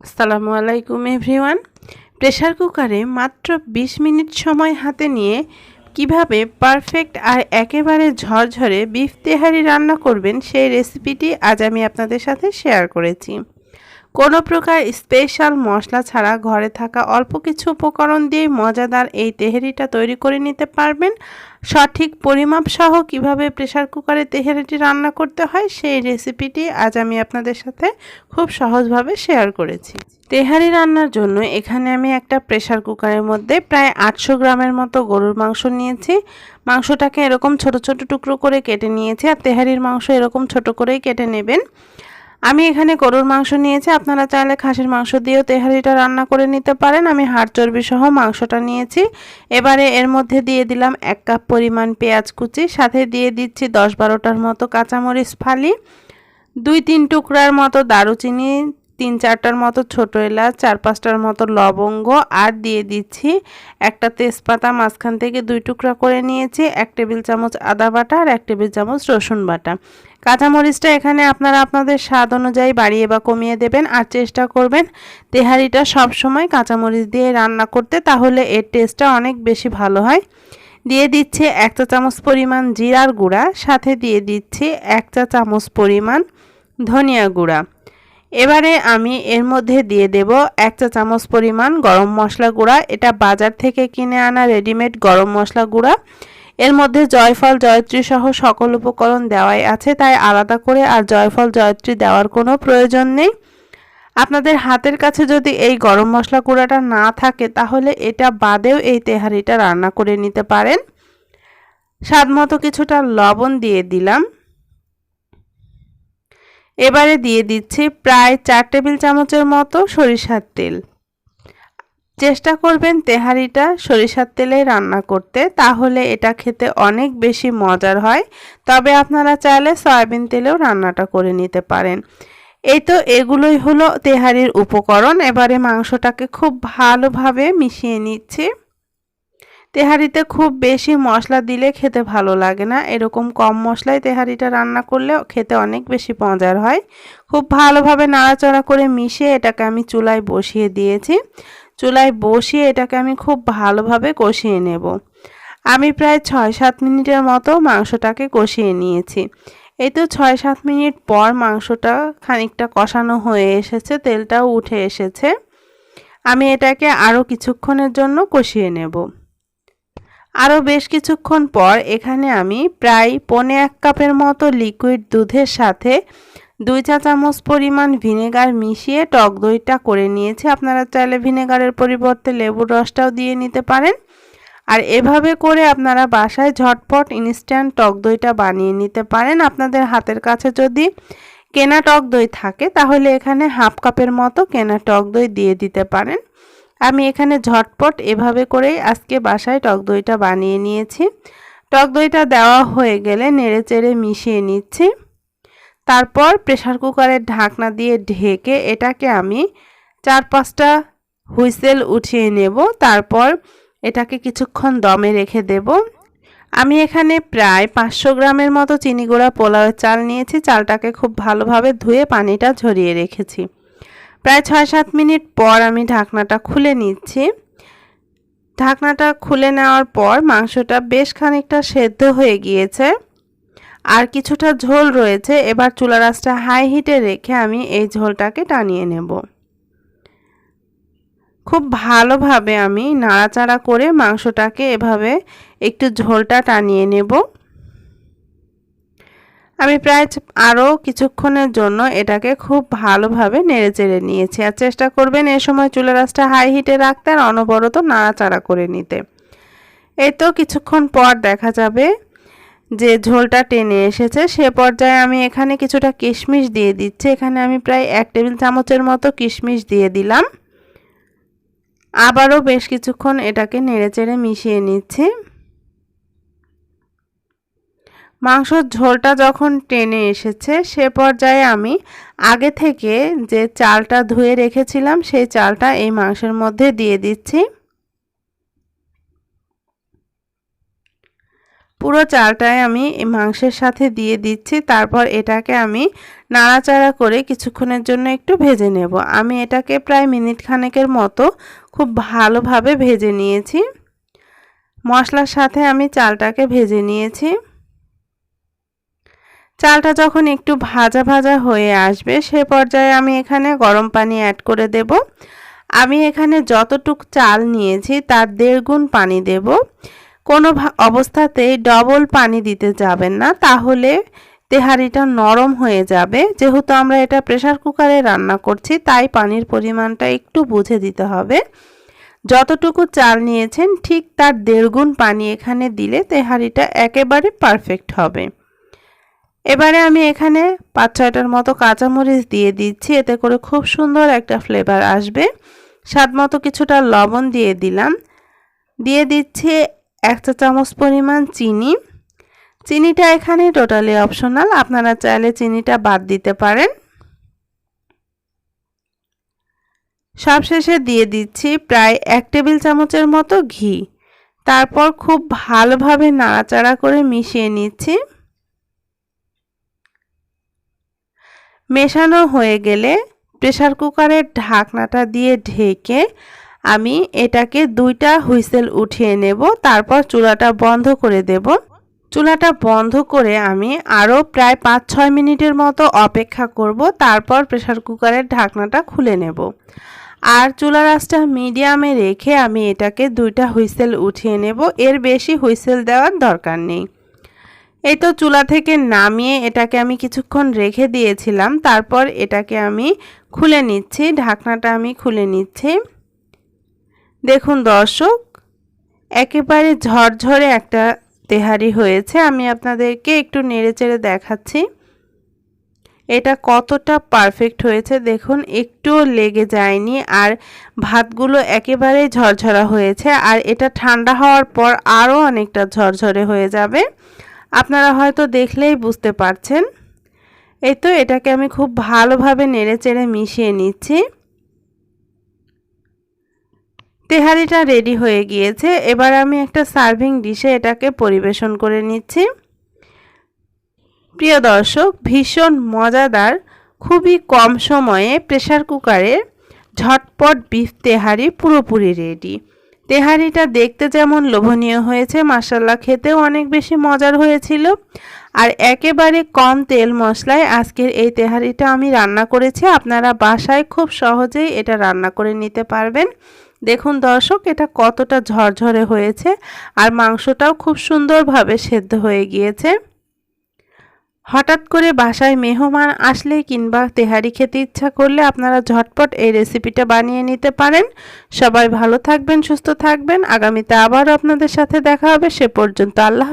আসসালামু আলাইকুম, everyone. Pressure কুকারে মাত্র ২০ মিনিট সময় হাতে নিয়ে কীভাবে পারফেক্ট আর একেবারে ঝরঝরে বিফ তেহারি রান্না করবেন সেই রেসিপিটি আজ আমি আপনাদের সাথে শেয়ার করেছি। কোনো প্রকার স্পেশাল মশলা ছাড়া ঘরে থাকা অল্প কিছু উপকরণ দিয়ে মজাদার এই তেহারিটা তৈরি করে নিতে পারবেন। সঠিক পরিমাপ সহ কীভাবে প্রেশার কুকারে তেহারিটি রান্না করতে হয় সেই রেসিপিটি আজ আমি আপনাদের সাথে খুব সহজভাবে শেয়ার করেছি। তেহারি রান্নার জন্য এখানে আমি একটা প্রেশার কুকারের মধ্যে প্রায় আটশো গ্রামের মতো গরুর মাংস নিয়েছি। মাংসটাকে এরকম ছোট ছোট টুকরো করে কেটে নিয়েছি আর তেহারির মাংস এরকম ছোট করেই কেটে নেবেন। আমি এখানে গরুর মাংস নিয়েছি, আপনারা চাইলে খাসির মাংস দিয়েও তেহারিটা রান্না করে নিতে পারেন। আমি হাড় চর্বি সহ মাংসটা নিয়েছি। এবারে এর মধ্যে দিয়ে দিলাম এক কাপ পরিমাণ পেঁয়াজ কুচি, সাথে দিয়ে দিচ্ছি দশ বারোটার মতো কাঁচামরিচ ফালি, দুই তিন টুকরার মতো দারুচিনি, তিন চারটার মতো ছোটো এলাচ, চার পাঁচটার মতো লবঙ্গ, আর দিয়ে দিচ্ছি একটা তেজপাতা মাঝখান থেকে দুই টুকরা করে নিয়েছি, এক টেবিল চামচ আদা বাটা আর এক টেবিল চামচ রসুন বাটা। কাঁচামরিচটা এখানে আপনারা আপনাদের স্বাদ অনুযায়ী বাড়িয়ে বা কমিয়ে দেবেন আর চেষ্টা করবেন তেহারিটা সবসময় কাঁচামরিচ দিয়ে রান্না করতে, তাহলে এর টেস্টটা অনেক বেশি ভালো হয়। দিয়ে দিচ্ছি এক চা চামচ পরিমাণ জিরার গুঁড়া, সাথে দিয়ে দিচ্ছি এক চা চামচ পরিমাণ ধনিয়া গুঁড়া। এবারে আমি এর মধ্যে দিয়ে দেব এক চা চামচ পরিমাণ গরম মশলা গুঁড়া। এটা বাজার থেকে কিনে আনা রেডিমেড গরম মশলা গুঁড়া। এর মধ্যে জয়ফল জয়ত্রী সহ সকল উপকরণ দেওয়াই আছে, তাই আলাদা করে আর জয়ফল জয়ত্রী দেওয়ার কোনো প্রয়োজন নেই। আপনাদের হাতের কাছে যদি এই গরম মশলা কুড়াটা না থাকে, তাহলে এটা বাদেও এই তেহারিটা রান্না করে নিতে পারেন। স্বাদ মতো কিছুটা লবণ দিয়ে দিলাম। এবারে দিয়ে দিচ্ছি প্রায় চার টেবিল চামচের মতো সরিষার তেল। চেষ্টা করবেন তেহারিটা সরিষার তেলে রান্না করতে, তাহলে এটা খেতে অনেক বেশি মজার হয়। তবে আপনারা চাইলে সয়াবিন তেলেও রান্নাটা করে নিতে পারেন। এই তো এগুলোই হলো তেহারির উপকরণ। এবারে মাংসটাকে খুব ভালোভাবে মিশিয়ে নিচ্ছি। তেহারিতে খুব বেশি মশলা দিলে খেতে ভালো লাগে না। এরকম কম মশলায় তেহারিটা রান্না করলে খেতে অনেক বেশি মজার হয়। খুব ভালোভাবে নাড়াচাড়া করে মিশিয়ে এটাকে আমি চুলায় বসিয়ে দিয়েছি। চুলায় বসিয়ে এটাকে আমি খুব ভালোভাবে কষিয়ে নেব। আমি প্রায় ছয় সাত মিনিটের মতো মাংসটাকে কষিয়ে নিয়েছি। এই তো ছয় সাত মিনিট পর মাংসটা খানিকটা কষানো হয়ে এসেছে, তেলটাও উঠে এসেছে। আমি এটাকে আরও কিছুক্ষণের জন্য কষিয়ে নেব। আরও বেশ কিছুক্ষণ পর এখানে আমি প্রায় পনে এক কাপের মতো লিকুইড দুধের সাথে দুই চা চামচ পরিমাণ ভিনেগার মিশিয়ে টক দইটা করে নিয়েছি। আপনারা চাইলে ভিনেগারের পরিবর্তে লেবুর রসটাও দিয়ে নিতে পারেন। আর এভাবে করে আপনারা বাসায় ঝটপট ইনস্ট্যান্ট টক দইটা বানিয়ে নিতে পারেন। আপনাদের হাতের কাছে যদি কেনা টক দই থাকে, তাহলে এখানে হাফ কাপের মতো কেনা টক দই দিয়ে দিতে পারেন। আমি এখানে ঝটপট এভাবে করেই আজকে বাসায় টক দইটা বানিয়ে নিয়েছি। টক দইটা দেওয়া হয়ে গেলে নেড়ে চেড়ে মিশিয়ে নিচ্ছি। তারপর প্রেশার কুকারের ঢাকনা দিয়ে ঢেকে এটাকে আমি চার পাঁচটা হুইসেল উঠিয়ে নেব। তারপর এটাকে কিছুক্ষণ দমে রেখে দেব। আমি এখানে প্রায় পাঁচশো গ্রামের মতো চিনি গুঁড়া পোলাওয়ের চাল নিয়েছি। চালটাকে খুব ভালোভাবে ধুয়ে পানিটা ঝরিয়ে রেখেছি। প্রায় ছয় সাত মিনিট পর আমি ঢাকনাটা খুলে নিচ্ছি। ঢাকনাটা খুলে নেওয়ার পর মাংসটা বেশ খানিকটা সেদ্ধ হয়ে গিয়েছে। আর কিছুটা ঝোল রয়েছে, এবার চুলা রাসটা হাই হিটে রেখে আমি এই ঝোলটাকে টানিয়ে নেব। খুব ভালোভাবে আমি নাড়াচাড়া করে মাংসটাকে এভাবে একটু ঝোলটা টানিয়ে নেব। আমি প্রায় আরও কিছুক্ষণের জন্য এটাকে খুব ভালোভাবে নেড়ে চেড়ে নিয়েছি। আর চেষ্টা করবেন এ সময় চুলা রাসটা হাই হিটে রাখতে আর অনবরত নাড়াচাড়া করে নিতে। এই তো কিছুক্ষণ পর দেখা যাবে যে ঝোলটা টেনে এসেছে, সে পর্যায়ে আমি এখানে কিছুটা কিশমিশ দিয়ে দিচ্ছি। এখানে আমি প্রায় এক টেবিল চামচের মতো কিশমিশ দিয়ে দিলাম। আবারও বেশ কিছুক্ষণ এটাকে নেড়েচেড়ে মিশিয়ে নিচ্ছি। মাংসর ঝোলটা যখন টেনে এসেছে, সে পর্যায়ে আমি আগে থেকে যে চালটা ধুয়ে রেখেছিলাম, সেই চালটা এই মাংসের মধ্যে দিয়ে দিচ্ছি। পুরো চালটাই আমি মাংসের সাথে দিয়ে দিচ্ছি। তারপর এটাকে আমি নাড়াচাড়া করে কিছুক্ষণের জন্য একটু ভেজে নেব। আমি এটাকে প্রায় মিনিট খানেকের মতো খুব ভালোভাবে ভেজে নিয়েছি। মশলার সাথে আমি চালটাকে ভেজে নিয়েছি। চালটা যখন একটু ভাজা ভাজা হয়ে আসবে, সে পর্যায়ে আমি এখানে গরম পানি অ্যাড করে দেব। আমি এখানে যতটুক চাল নিয়েছি, তার দেড় গুণ পানি দেব। কোনো অবস্থাতেই ডবল পানি দিতে যাবেন না, তাহলে তেহারিটা নরম হয়ে যাবে। যেহেতু আমরা এটা প্রেশার কুকারে রান্না করছি, তাই পানির পরিমাণটা একটু বুঝে দিতে হবে। যতটুকু চাল নিয়েছেন, ঠিক তার দেড়গুণ পানি এখানে দিলে তেহারিটা একেবারে পারফেক্ট হবে। এবারে আমি এখানে পাঁচ ছয়টার মতো কাঁচামরিচ দিয়ে দিচ্ছি, এতে করে খুব সুন্দর একটা ফ্লেভার আসবে। স্বাদ মতো কিছুটা লবণ দিয়ে দিলাম। দিয়ে দিচ্ছি এক চা চামচ পরিমাণ চিনি। চিনিটা এখানে টোটালি অপশনাল আপনারা চাইলে চিনিটা বাদ দিতে পারেন। সবশেষে দিয়ে দিচ্ছি প্রায় এক টেবিল চামচের মতো ঘি। তারপর খুব ভালোভাবে নাড়াচাড়া করে মিশিয়ে নিচ্ছি। মেশানো হয়ে গেলে প্রেশার কুকারের ঢাকনাটা দিয়ে ঢেকে আমি এটাকে দুইটা হুইসেল উঠিয়ে নেব, তারপর চুলাটা বন্ধ করে দেব। চুলাটা বন্ধ করে আমি আরও প্রায় পাঁচ ছয় মিনিটের মতো অপেক্ষা করব, তারপর প্রেশার কুকারের ঢাকনাটা খুলে নেব। আর চুলার আঁচটা মিডিয়ামে রেখে আমি এটাকে দুইটা হুইসেল উঠিয়ে নেব, এর বেশি হুইসেল দেওয়ার দরকার নেই। এই তো চুলা থেকে নামিয়ে এটাকে আমি কিছুক্ষণ রেখে দিয়েছিলাম, তারপর এটাকে আমি খুলে নিচ্ছি, ঢাকনাটা আমি খুলে নিচ্ছি। দেখুন দর্শক, একেবারে ঝরঝরে একটা তেহারি হয়েছে। আমি আপনাদেরকে একটু নেড়ে চেড়ে দেখাচ্ছি। এটা কতটা পারফেক্ট হয়েছে দেখুন, একটুও লেগে যায়নি আর ভাতগুলো একেবারেই ঝরঝরা হয়েছে আর এটা ঠান্ডা হওয়ার পর আরও অনেকটা ঝরঝরে হয়ে যাবে। আপনারা হয়তো দেখলেই বুঝতে পারছেন। এই তো এটাকে আমি খুব ভালোভাবে নেড়ে চেড়ে মিশিয়ে নিচ্ছি। তেহারিটা রেডি হয়ে গিয়েছে। এবার আমি একটা সার্ভিং ডিশে এটাকে পরিবেশন করে নিচ্ছি। প্রিয় দর্শক, ভীষণ মজাদার, খুবই কম সময়ে প্রেশার কুকারে ঝটপট বিফ তেহারি পুরোপুরি রেডি তেহারিটা দেখতে যেমন লোভনীয় হয়েছে মাসাল্লা খেতেও অনেক বেশি মজার হয়েছিল। আর একেবারে কম তেল মশলায় আজকের এই তেহারিটা আমি রান্না করেছি। আপনারা বাসায় খুব সহজেই এটা রান্না করে নিতে পারবেন। দেখুন দর্শক, এটা কতটা ঝরঝরে হয়েছে আর মাংসটাও খুব সুন্দরভাবে সেদ্ধ হয়ে গিয়েছে। হঠাৎ করে বাসায় মেহমান আসলে কিংবা তেহারি খেতে ইচ্ছা করলে আপনারা ঝটপট এই রেসিপিটা বানিয়ে নিতে পারেন। সবাই ভালো থাকবেন, সুস্থ থাকবেন। আগামীতে আবারও আপনাদের সাথে দেখা হবে। সে পর্যন্ত আল্লাহ